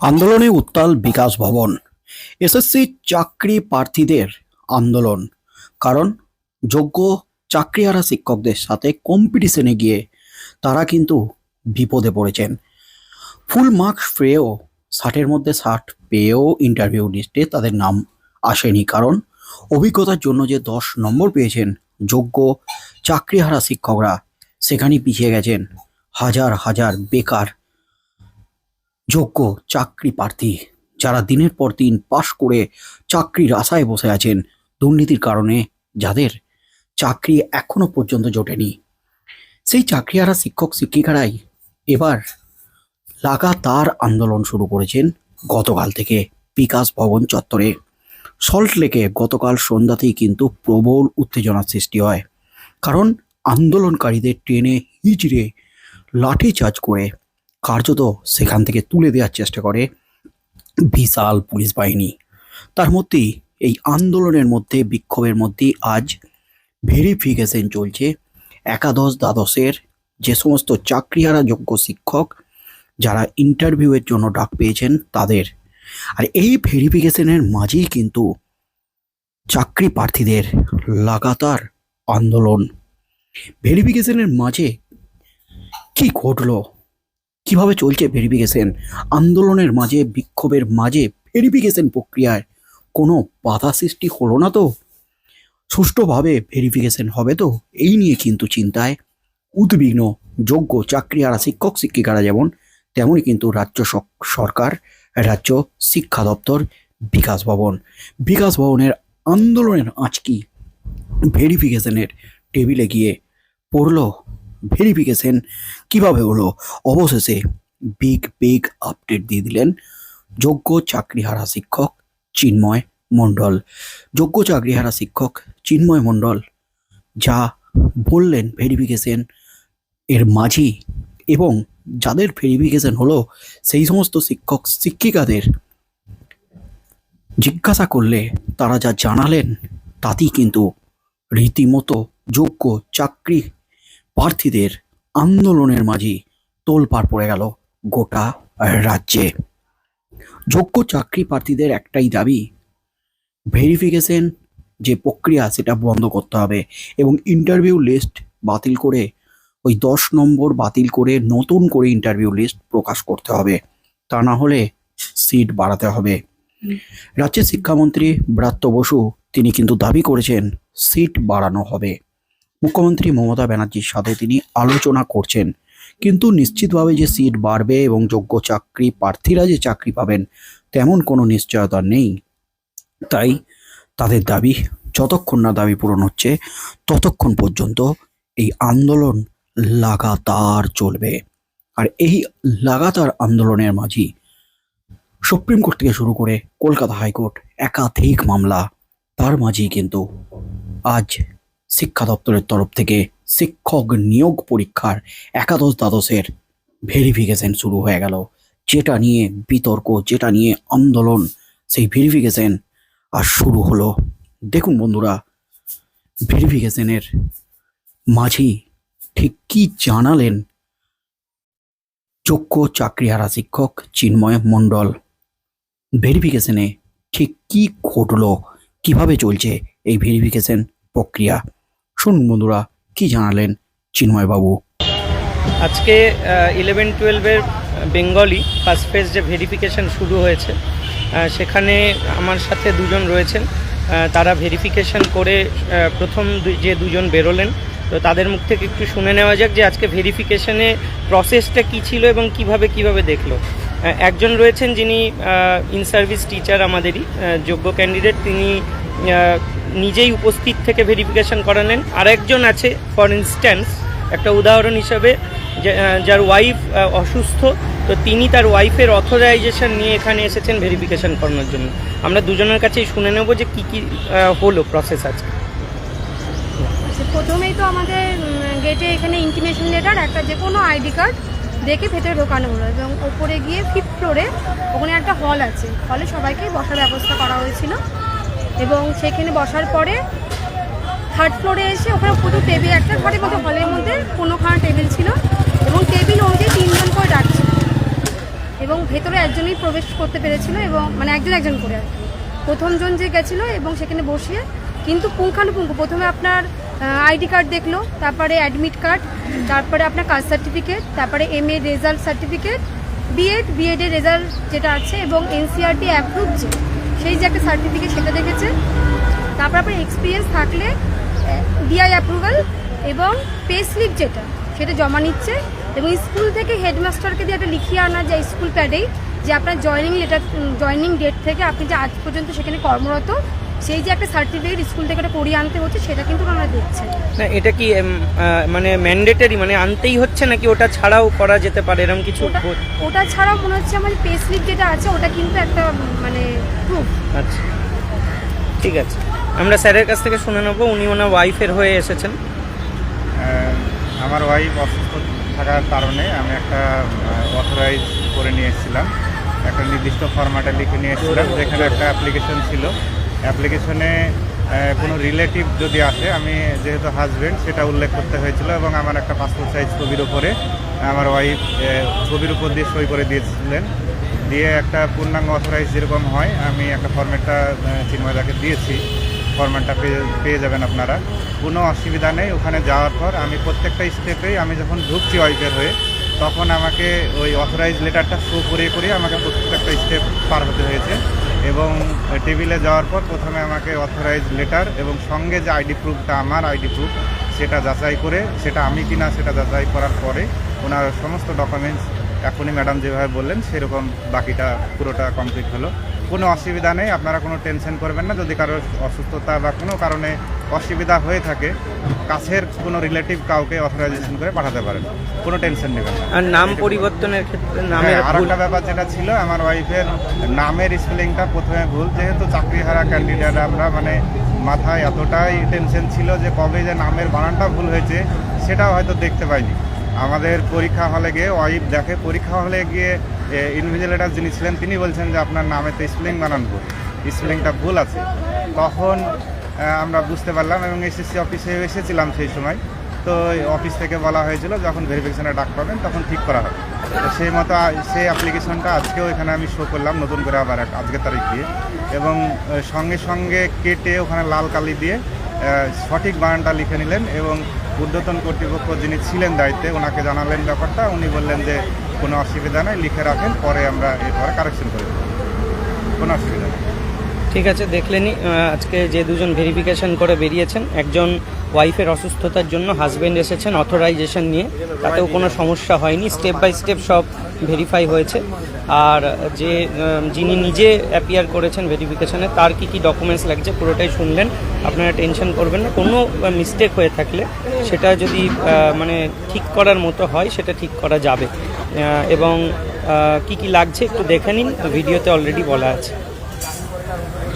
আন্দোলনে উত্তাল বিকাশ ভবন। এসএসসি চাকরি প্রার্থীদের আন্দোলন। কারণ যোগ্য চাকরিহারা শিক্ষকদের সাথে কম্পিটিশনে গিয়ে তারা কিন্তু বিপদে পড়েছেন। ফুল মার্কস পেয়েও ষাটের মধ্যে ষাট পেয়েও ইন্টারভিউ লিস্টে তাদের নাম আসেনি। কারণ অভিজ্ঞতার জন্য যে দশ নম্বর পেয়েছেন যোগ্য চাকরিহারা শিক্ষকরা সেখানে পিছিয়ে গেছেন হাজার হাজার বেকার যোগ্য চাকরি প্রার্থী, যারা দিনের পর দিন পাশ করে চাকরির আশায় বসে আছেন দুর্নীতির কারণে, যাদের চাকরি এখনও পর্যন্ত জোটেনি। সেই চাকরিহারা শিক্ষক শিক্ষিকারাই এবার লাগাতার আন্দোলন শুরু করেছেন গতকাল থেকে বিকাশ ভবন চত্বরে। সল্ট লেকে গতকাল সন্ধ্যাতেই কিন্তু প্রবল উত্তেজনার সৃষ্টি হয়, কারণ আন্দোলনকারীদের ট্রেনে হিচড়ে লাঠিচার্জ করে কার্যত সেখান থেকে তুলে দেওয়ার চেষ্টা করে বিশাল পুলিশ বাহিনী। তার মধ্যেই এই আন্দোলনের মধ্যে, বিক্ষোভের মধ্যে আজ ভেরিফিকেশন চলছে। একাদশ দ্বাদশের যে সমস্ত চাকরিহারা যোগ্য শিক্ষক যারা ইন্টারভিউয়ের জন্য ডাক পেয়েছেন তাদের। আর এই ভেরিফিকেশনের মাঝেই কিন্তু চাকরি প্রার্থীদের লাগাতার আন্দোলন। ভেরিফিকেশনের মাঝে কি ঘটলো? কীভাবে চলছে ভেরিফিকেশন? আন্দোলনের মাঝে, বিক্ষোভের মাঝে ভেরিফিকেশন প্রক্রিয়ায় কোনো বাধা সৃষ্টি হলো না তো? সুষ্ঠুভাবে ভেরিফিকেশন হবে তো? এই নিয়ে কিন্তু চিন্তায় উদ্বিগ্ন, যোগ্য চাকরিহারা শিক্ষক, শিক্ষিকারা যেমন, তেমনই কিন্তু রাজ্য সরকার, রাজ্য শিক্ষা দপ্তর, বিকাশ ভবন। বিকাশ ভবনের আন্দোলনের আঁচকি ভেরিফিকেশনের টেবিলে গিয়ে পড়ল ভেরিফিকেশন কীভাবে হলো? অবশেষে বিগ বিগ আপডেট দিয়ে দিলেন যোগ্য চাকরিহারা শিক্ষক চিন্ময় মণ্ডল। যোগ্য চাকরিহারা শিক্ষক চিন্ময় মণ্ডল, যা বললেন ভেরিফিকেশন এর মাঝি এবং যাদের ভেরিফিকেশন হলো সেই সমস্ত শিক্ষক শিক্ষিকাদের জিজ্ঞাসা করলে তারা যা জানালেন তাতেই কিন্তু রীতিমতো যোগ্য চাকরি প্রার্থীদের আন্দোলনের মাঝে তোলপাড় পড়ে গেল গোটা রাজ্যে। যোগ্য চাকরি প্রার্থীদের একটাই দাবি ভেরিফিকেশন যে প্রক্রিয়া সেটা বন্ধ করতে হবে এবং ইন্টারভিউ লিস্ট বাতিল করে ওই দশ নম্বর বাতিল করে নতুন করে ইন্টারভিউ লিস্ট প্রকাশ করতে হবে। তা না হলে সিট বাড়াতে হবে। রাজ্যের শিক্ষামন্ত্রী ব্রাত্য বসু, তিনি কিন্তু দাবি করেছেন সিট বাড়ানো হবে। মুখ্যমন্ত্রী মমতা ব্যানার্জির সাথে তিনি আলোচনা করছেন। কিন্তু নিশ্চিতভাবে যে সিট বাড়বে এবং যোগ্য চাকরি প্রার্থীরা যে চাকরি পাবেন, তেমন কোনো নিশ্চয়তা নেই। তাই তাদের দাবি যতক্ষণ না দাবি পূরণ হচ্ছে, ততক্ষণ পর্যন্ত এই আন্দোলন লাগাতার চলবে। আর এই লাগাতার আন্দোলনের মাঝেই সুপ্রিম কোর্ট থেকে শুরু করে কলকাতা হাইকোর্ট একাধিক মামলা, তার মাঝেই কিন্তু আজ শিক্ষা দপ্তরের তরফ থেকে শিক্ষক নিয়োগ পরীক্ষার একাদশ দ্বাদশের ভেরিফিকেশন শুরু হয়ে গেল। যেটা নিয়ে বিতর্ক, যেটা নিয়ে আন্দোলন, সেই ভেরিফিকেশন আর শুরু হলো। দেখুন বন্ধুরা ভেরিফিকেশনের মাঝেই ঠিক কী জানালেন যোগ্য চাকরিহারা শিক্ষক চিন্ময় মণ্ডল? ভেরিফিকেশনে ঠিক কী ঘটলো? কীভাবে চলছে এই ভেরিফিকেশন প্রক্রিয়া? শুনুন বন্ধুরা, কি জানালেন চিন্ময়বাবু? আজকে ইলেভেন টুয়েলভের বেঙ্গলি ফার্স্ট ফেজ যে ভেরিফিকেশন শুরু হয়েছে সেখানে আমার সাথে দুজন রয়েছেন। তারা ভেরিফিকেশন করে প্রথম যে দুজন বেরোলেন, তো তাদের মুখ থেকে একটু শুনে নেওয়া যাক যে আজকে ভেরিফিকেশনে প্রসেসটা কী ছিল এবং কীভাবে কীভাবে দেখল। একজন রয়েছেন যিনি ইন সার্ভিস টিচার আমাদেরই যোগ্য ক্যান্ডিডেট তিনি নিজেই উপস্থিত থেকে ভেরিফিকেশন করালেন। আরেকজন আছে ফর ইনস্ট্যান্স একটা উদাহরণ হিসাবে যার ওয়াইফ অসুস্থ তো তিনি তার ওয়াইফের অথরাইজেশন নিয়ে এখানে এসেছেন ভেরিফিকেশন করানোর জন্য। আমরা দুজনের কাছেই শুনে নেব যে কী কী হলো প্রসেস আজকে। আচ্ছা, প্রথমেই তো আমাদের গেটে এখানে ইন্টিমেশন লেটার একটা যে কোনো আইডি কার্ড দেখে ভেতরে ঢোকানো হলো এবং ওপরে গিয়ে ফিফথ ফ্লোরে ওখানে একটা হল আছে। হলে সবাইকে বসার ব্যবস্থা করা হয়েছিল। এবং সেখানে বসার পরে থার্ড ফ্লোরে এসে ওখানে পুরো টেবিল একটা ঘরের মধ্যে হলের মধ্যে কোনোখানা টেবিল ছিল এবং টেবিল অনুযায়ী তিনজন করে ডাকছিল এবং ভেতরে একজনই প্রবেশ করতে পেরেছিল এবং মানে একজন একজন করে আর প্রথমজন যে গেছিল এবং সেখানে বসিয়ে কিন্তু পুঙ্খানুপুঙ্খ, প্রথমে আপনার আইডি কার্ড দেখল, তারপরে অ্যাডমিট কার্ড তারপরে আপনার কাস্ট সার্টিফিকেট তারপরে M A result certificate B Ed B Ed এর রেজাল্ট যেটা আছে এবং এনসিআরটি অ্যাপ্রুভ যে। সেই যে একটা সার্টিফিকেট সেটা দেখেছে। তারপর আপনার এক্সপিরিয়েন্স থাকলে ডিআই অ্যাপ্রুভাল এবং পে স্লিপ যেটা, সেটা জমা নিচ্ছে এবং স্কুল থেকে হেডমাস্টারকে দিয়ে একটা লিখিয়ে আনা যায় স্কুল প্যাডেই যে আপনার জয়নিং লেটার জয়নিং ডেট থেকে আপনি যে আজ পর্যন্ত সেখানে কর্মরত সেই যে একটা সার্টিফিকেট স্কুল থেকে একটা করিয়ে আনতে হচ্ছে সেটা কিন্তু আমরা দেখছি না এটা কি মানে ম্যান্ডেটারি মানে আনতেই হচ্ছে নাকি ওটা ছাড়াও করা যেতে পারে? এরকম কিছু ওটা ছাড়াও মনে হচ্ছে আমার পে স্লিপ যেটা আছে ওটা কিন্তু একটা মানে প্রুফ আচ্ছা। ঠিক আছে। আমরা স্যারের কাছ থেকে শুনে নেব উনি ওনার ওয়াইফের হয়ে এসেছেন। আমার ওয়াইফ অসুস্থ থাকার কারণে আমি একটা অথরাইজ করে নিয়েছিলাম। একটা নির্দিষ্ট ফরম্যাটে লিখে নিয়ে এসেছিলাম যেখানে একটা অ্যাপ্লিকেশন ছিল। অ্যাপ্লিকেশনে কোনো রিলেটিভ যদি আসে, আমি যেহেতু হাজবেন্ড সেটা উল্লেখ করতে হয়েছিল এবং আমার একটা পাসপোর্ট সাইজ ছবির উপরে, আমার ওয়াইফ ছবির উপর দিয়ে সই করে দিয়েছিলেন। দিয়ে একটা পূর্ণাঙ্গ অথরাইজ যেরকম হয়, আমি একটা ফর্মেটটা চিন্ময়দাকে দিয়েছি। ফরম্যাটটা পেয়ে পেয়ে যাবেন আপনারা। কোনো অসুবিধা নেই, ওখানে যাওয়ার পর আমি প্রত্যেকটা স্টেপেই আমি যখন ঢুকছি ওয়াইফের হয়ে, তখন আমাকে ওই অথরাইজ লেটারটা শো করে করে আমাকে প্রত্যেকটা স্টেপ পার হতে হয়েছে। এবং টেবিলে যাওয়ার পর প্রথমে আমাকে অথরাইজ লেটার এবং সঙ্গে যে আইডি প্রুফটা আমার আইডি প্রুফ, সেটা যাচাই করে, সেটা আমি কিনা সেটা যাচাই করার পরে ওনার সমস্ত ডকুমেন্টস এখনই ম্যাডাম যেভাবে বললেন সেরকম বাকিটা পুরোটা কমপ্লিট হলো। কোনো অসুবিধা নেই আপনারা কোনো টেনশন করবেন না। যদি কারোর অসুস্থতা বা কোনো কারণে অসুবিধা হয়ে থাকে কাছের কোনো রিলেটিভ কাউকে অথরাইজেশন করে পাঠাতে পারেন। কোনো টেনশন নেবেন আর নাম পরিবর্তনের ক্ষেত্রে নামের হ্যাঁ, আর একটা ব্যাপার যেটা ছিল আমার ওয়াইফের নামের স্পেলিংটা প্রথমে ভুল। যেহেতু চাকরি হারা ক্যান্ডিডেট আমরা মানে মাথায় এতটাই টেনশন ছিল যে কবে যে নামের বানানটা ভুল হয়েছে সেটাও হয়তো দেখতে পাইনি। আমাদের পরীক্ষা হলে গিয়ে ওয়াইফ দেখে, পরীক্ষা হলে গিয়ে ইনভিজিলেটার যিনি ছিলেন, তিনি বলছেন যে আপনার নামে তো স্পেলিং বানান ভুল স্পেলিংটা ভুল আছে। তখন আমরা বুঝতে পারলাম এবং এসএসসি অফিসে এসেছিলাম সেই সময়। তো অফিস থেকে বলা হয়েছিল যখন ভেরিফিকেশনে ডাক পাবেন, তখন ঠিক করা হবে। সেই মতো সেই অ্যাপ্লিকেশনটা আজকেও এখানে আমি শো করলাম, নতুন করে আবার আজকের তারিখ দিয়ে। এবং সঙ্গে সঙ্গে কেটে ওখানে লাল কালি দিয়ে সঠিক বানানটা লিখে নিলেন এবং ঊর্ধ্বতন কর্তৃপক্ষ যিনি ছিলেন দায়িত্বে, ওনাকে জানালেন ব্যাপারটা। উনি বললেন যে, কোনো অসুবিধা নেই, লিখে রাখেন, পরে আমরা এরপরে কারেকশন করে দেবো। কোনো অসুবিধা নেই। ঠিক আছে দেখলেনি আজকে যে দুজন ভেরিফিকেশন করে বেরিয়েছেন, একজন ওয়াইফের অসুস্থতার জন্য হাজব্যান্ড এসেছেন অথরাইজেশন নিয়ে, তাতেও কোনো সমস্যা হয়নি স্টেপ বাই স্টেপ সব ভেরিফাই হয়েছে। আর যে যিনি নিজে অ্যাপিয়ার করেছেন ভেরিফিকেশানে তার কি কি ডকুমেন্টস লাগছে পুরোটাই শুনলেন, আপনারা টেনশন করবেন না। কোনো মিস্টেক হয়ে থাকলে সেটা যদি মানে ঠিক করার মতো হয়, সেটা ঠিক করা যাবে। এবং কি কি লাগছে একটু দেখে নিন ভিডিওতে অলরেডি বলা আছে।